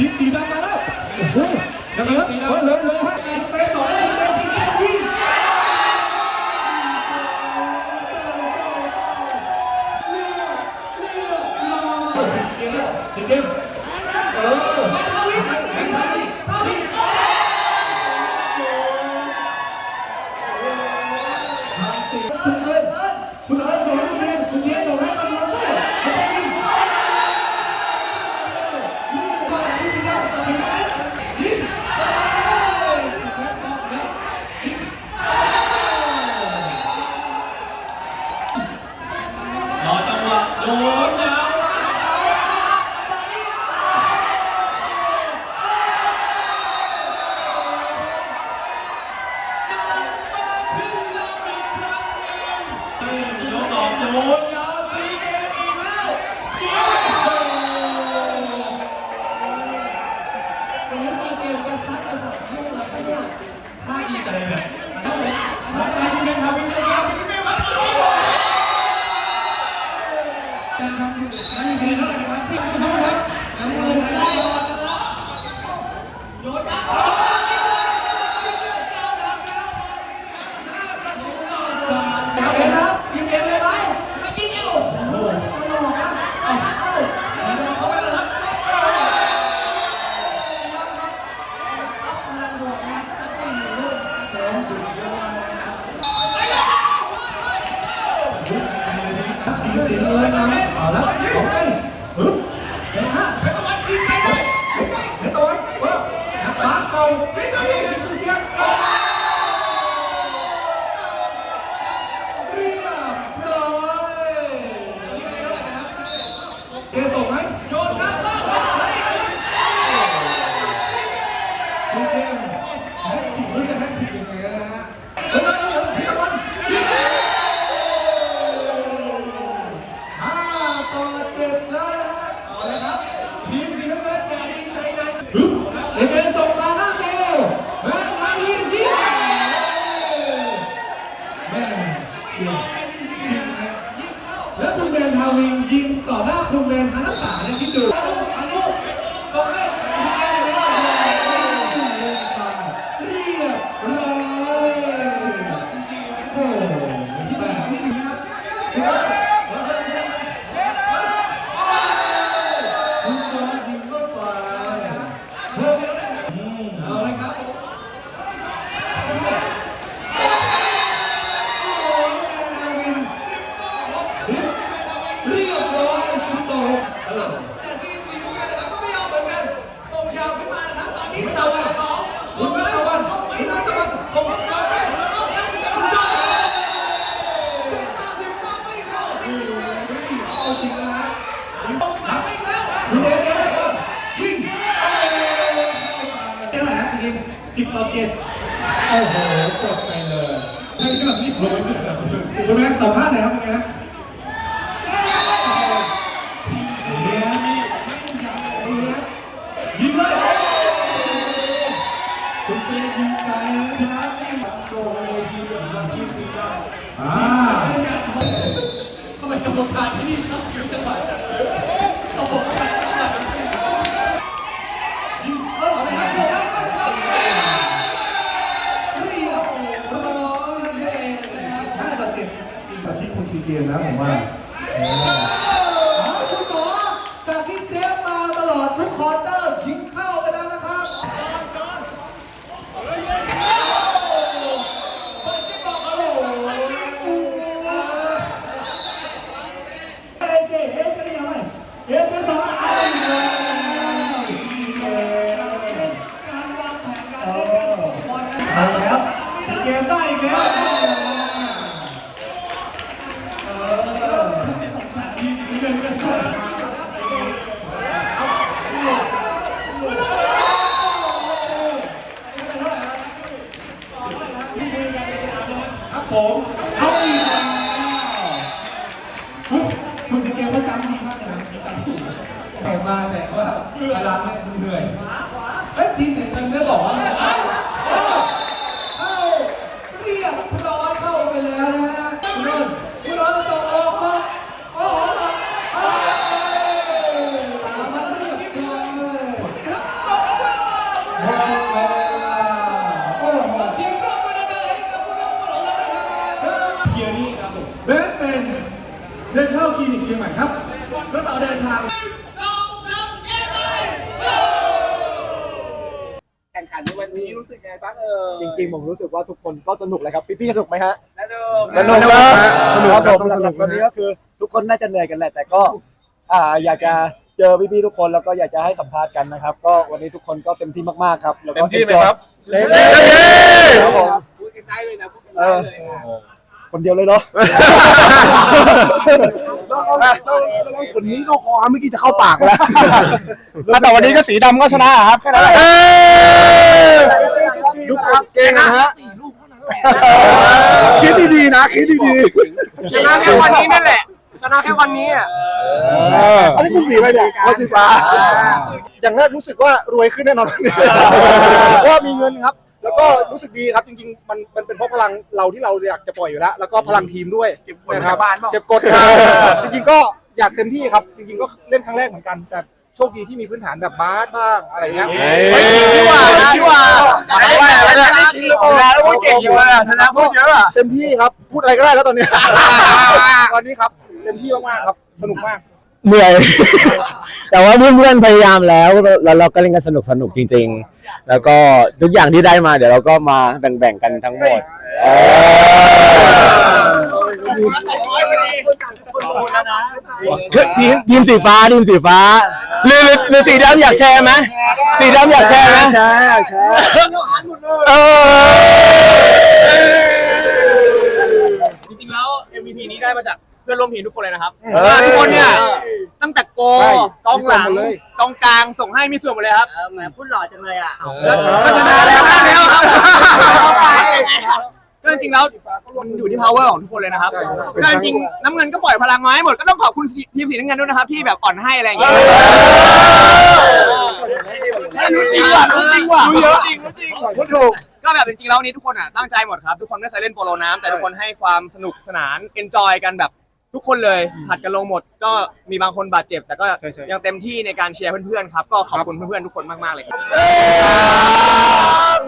ทีมสีดำมาแล้วโอ้โหยังไงครับเฮ้ยเลยเลยฮะไปต่อเลยเลยทีมแดงยิงเกมแล้วเกมเออ การทำอยู่นั่นเองนะครับซีผู้ชมครับน้เงินได้บอลนะครับโยนมา ทีมสีเงินนะเอาละสองเป็นฮึบเดี๋ยวห้า ตะวันยิงไกลได้ยิงไกล เดี๋ยวตัวว่านักบาสเก่าไม่ได้สุดยอดเรียบร้อยเสียส่งไหม โยนครับล่างมาให้คุณ ทีเกมแฮตทริกหรือจะแฮตทริกยังไงนะฮะแล้วก็พี่ตะวันยิงห้าต่อเจ็ดแล้วนะฮะเอาละครับ ทีมสีน้ำเงินอย่าดีใจนะฮึบเอเจส่งมาหน้าโกแม่มายิงยิง แม่เกี่ยวแล้วคุณแดนทาวินยิงต่อหน้าคุณแดนธนสารนะคิดดู จ็ดโอ้โหจบไปเลยใช่ไหมนี่เลยคุณแม่สัมภาษณ์หน่อยครับคุณแม่ทีมเสียนี่ไม่ยังเลยนะยิงเลยคุณเฟย์ยิงไปนะโดนเลยทีเดียวสำหรับทีมสีดำอ่าทำไมกรรมการที่นี่ชอบคิวจังหวะจัง ชิดคุณ แว่าพลังเนี่ยมเหนื่อยขวาขวเฮ้ยทีมเสียงเงินได้บอกว่าเอ้าเอ้าเรียบพลอยเข้าไปแล้วนะฮะคุณรอนคุณรอนตกออกมาโอ้โหเอ้ตามมาแล้วเรียบร้อยหมดเวลาโอ้โหเสียงปรบมือดังๆให้กับพวกเราพวกเราแล้วนะครับเพียนี่ครับผมเบสเป็นเดินเข้าคลินิกเชียงใหม่ครับรถเป๋าเดินทาง สอง ไงบ้างเออจริงๆผมรู้สึกว่าทุกคนก็สนุกเลยครับพี่ๆสนุกไหมฮะแล้วเดิมสนุกนะสนุกครับผมสนุกตอนนี้ก็คือ ทุกคนน่าจะเหนื่อยกันแหละ แต่ก็ อ่าอยากจะเจอพี่ๆทุกคนแล้วก็อยากจะให้สัมภาษณ์กันนะครับ ก็วันนี้ทุกคนก็เต็มที่มากๆครับแล้วก็เต็มที่ไหมครับ เต็มที่ครับผมพูดกันได้เลยนะพูดกันเอได้อเลยนะ คนเดียวเลยเนาะขนนี้เข้าคอเมื่อกี้จะเข้าปากแล้วแต่วันนี้ก็สีดำก็ชนะครับแค่นั้นแหละทุกคนเก่งนะฮะ สี่ลูกเท่านั้นแหละคิดดีๆนะ คิดดีๆชนะแค่วันนี้นั่นแหละชนะแค่วันนี้อะอันนี้คุณสีอะไรเนี่ยเอาสีฟ้า อย่างแรกรู้สึกว่ารวยขึ้นแน่นอนเพราะว่ามีเงินครับ แล้วก็รู้สึกดีครับจริงๆมันมันเป็นเพราะพลังเราที่เราอยากจะปล่อยอยู่แล้วแล้วก็พลังทีมด้วยนะครับเก็บกดครับจริงๆก็อยากเต็มที่ครับจริงๆก็เล่นครั้งแรกเหมือนกัน แต่โชคดีที่มีพื้นฐานแบบบาสบ้างอะไรเงี้ยดีกว่าดีกว่าดีกว่าชนะดีกว่าแล้วเก่งอยู่อะชนะพูดเยอะอะเต็มที่ครับพูดอะไรก็ได้แล้วตอนนี้วันนี้ครับเต็มที่มากๆครับสนุกมาก เหนื่อย แต่ว่าเพื่อนๆพยายามแล้วแล้วเราก็เล่นกันสนุกสนุกจริง ๆ แล้วก็ทุกอย่างที่ได้มาเดี๋ยวเราก็มาแบ่งๆกันทั้งหมดเออคือทีมทีมสีฟ้าทีมสีฟ้าหรือหรือหรือสีดำอยากแชร์ไหมสีดำอยากแชร์ไหมใช่ใช่เออจริงๆแล้ว MVP นี้ได้มาจากเพื่อนร่วมทีมทุกคนเลยนะครับทุกคนเนี่ยตั้งแต่โกใช่กองหลังมีส่วนหมดเลยกองกลางส่งให้มีส่วนหมดเลยครับ เออแหมพูดหล่อจังเลยอะก็ชนะแล้วแล้วครับก็จริงๆแล้วมันอยู่ที่ power ของทุกคนเลยนะครับใช่ใช่ ก็จริงๆน้ำเงินก็ปล่อยพลังมาให้หมดก็ต้องขอบคุณทีมสีน้ำเงินด้วยนะครับที่แบบอ่อนให้อะไรอย่างเงี้ยรู้จริงว่ะรู้จริงว่ะรู้เยอะจริงรู้จริง พูดถูก ก็แบบจริงๆแล้ววันนี้ทุกคนอะตั้งใจหมดครับ ทุกคนไม่เคยเล่นโปโลน้ำแต่ทุกคนให้ความสนุกสนานเอนจอยกันแบบ ทุกคนเลยผัดกันลงหมด ก็มีบางคนบาดเจ็บ แต่ก็ใช่ใช่ยังเต็มที่ในการเชียร์เพื่อนๆครับ ก็ขอบคุณเพื่อนๆทุกคนมากๆเลยครับ